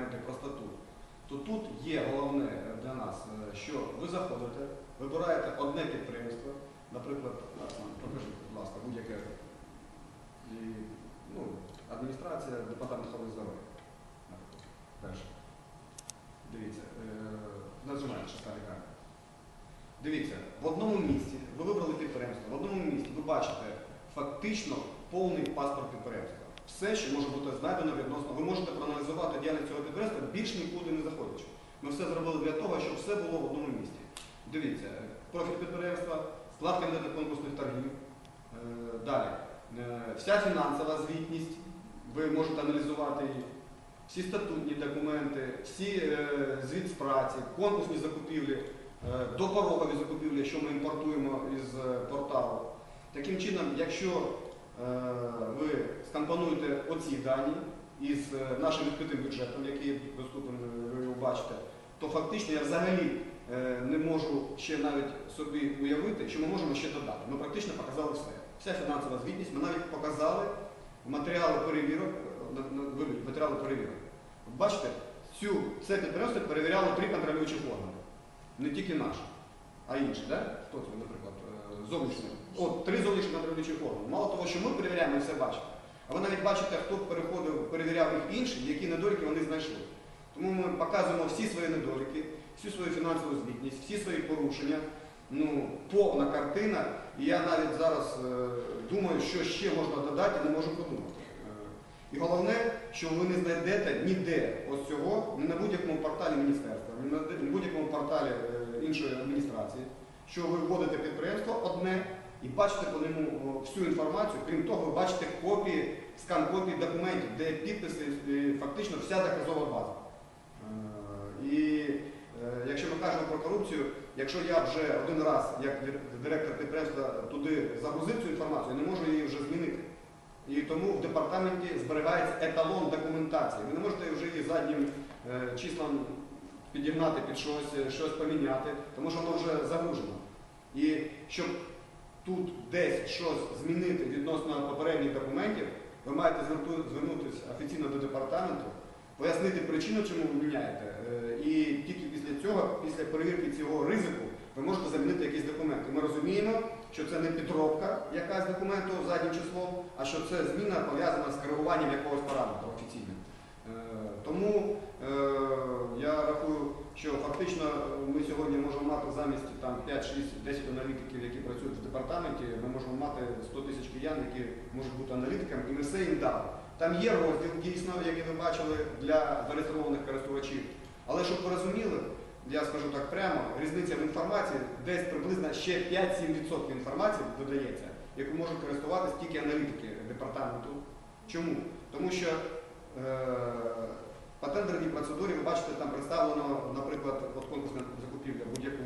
документи про то тут є головне для нас, е, що ви заходите, вибираєте одне підприємство, наприклад, покажіть, будь ласка, будь-яке ну, адміністрація, департамент охорони здоров'я. Перше. Дивіться, е, нажимаєте шеста лікарня. Дивіться, в одному місці ви вибрали підприємство, в одному місці ви бачите фактично повний паспорт підприємства. Все, що може бути знайдено відносно, ви можете проаналізувати діяльність цього підприємства більш нікуди не заходячи. Ми все зробили для того, щоб все було в одному місці. Дивіться, профіль підприємства, склад кандидатів конкурсних торгів. Е, Далі, Е, вся фінансова звітність, ви можете аналізувати її, всі статутні документи, всі е, звіт з праці, конкурсні закупівлі, допорогові закупівлі, що ми імпортуємо із порталу. Таким чином, якщо ви скомпонуєте оці дані із е, нашим відкритим бюджетом, який доступен, е, ви бачите, то фактично я взагалі е, не можу ще навіть собі уявити, що ми можемо ще додати. Ми практично показали все. Вся фінансова звітність, ми навіть показали матеріали перевірок, е, матеріали перевірок. Бачите, цю, це підприємство перевіряло три контролюючих органи. Не тільки наші, а інші, да? Хто це, наприклад, е, зовнішні. От три зовнішні контролюючих органи. Мало того, що ми перевіряємо, ми все бачимо. А ви навіть бачите, хто переходив, перевіряв їх інші, які недоліки вони знайшли. Тому ми показуємо всі свої недоліки, всю свою фінансову звітність, всі свої порушення. Ну, повна картина. І я навіть зараз е, думаю, що ще можна додати, не можу подумати. Е, і головне, що ви не знайдете ніде ось цього, ні на будь-якому порталі міністерства, ні на будь-якому порталі е, іншої адміністрації, що ви вводите підприємство одне і бачите по ньому всю інформацію. Крім того, ви бачите копії, скан копії документів, де підписи, і фактично вся доказова база. Е, І е, якщо ми кажемо про корупцію, якщо я вже один раз, як директор підприємства, туди загрузив цю інформацію, я не можу її вже змінити. Тому в департаменті зберігається еталон документації. Ви не можете вже її заднім е, числом підігнати під щось, е, щось поміняти, тому що воно вже загружено. І щоб тут десь щось змінити відносно попередніх документів, ви маєте звернутися офіційно до департаменту, пояснити причину, чому ви міняєте. Е, І тільки після цього, після перевірки цього ризику, ви можете замінити якісь документи. Ми розуміємо, що це не підробка якась документу заднім числом, а що це зміна пов'язана з керуванням якогось параметру офіційним. Е, Тому е, я рахую, що фактично ми сьогодні можемо мати замість там 5, 6, 10 аналітиків, які працюють в департаменті, ми можемо мати 100 тисяч киян, які можуть бути аналітиками, і ми все їм дали. Там є розділ дійсно, який ви бачили для зареєстрованих користувачів. Але щоб ви розуміли, я скажу так прямо, різниця в інформації десь приблизно ще 5-7% інформації додається, яку можуть користуватися тільки аналітики департаменту. Чому? Тому що е, по тендерній процедурі ви бачите, там представлено, наприклад, от конкурсна закупівля, будь-яку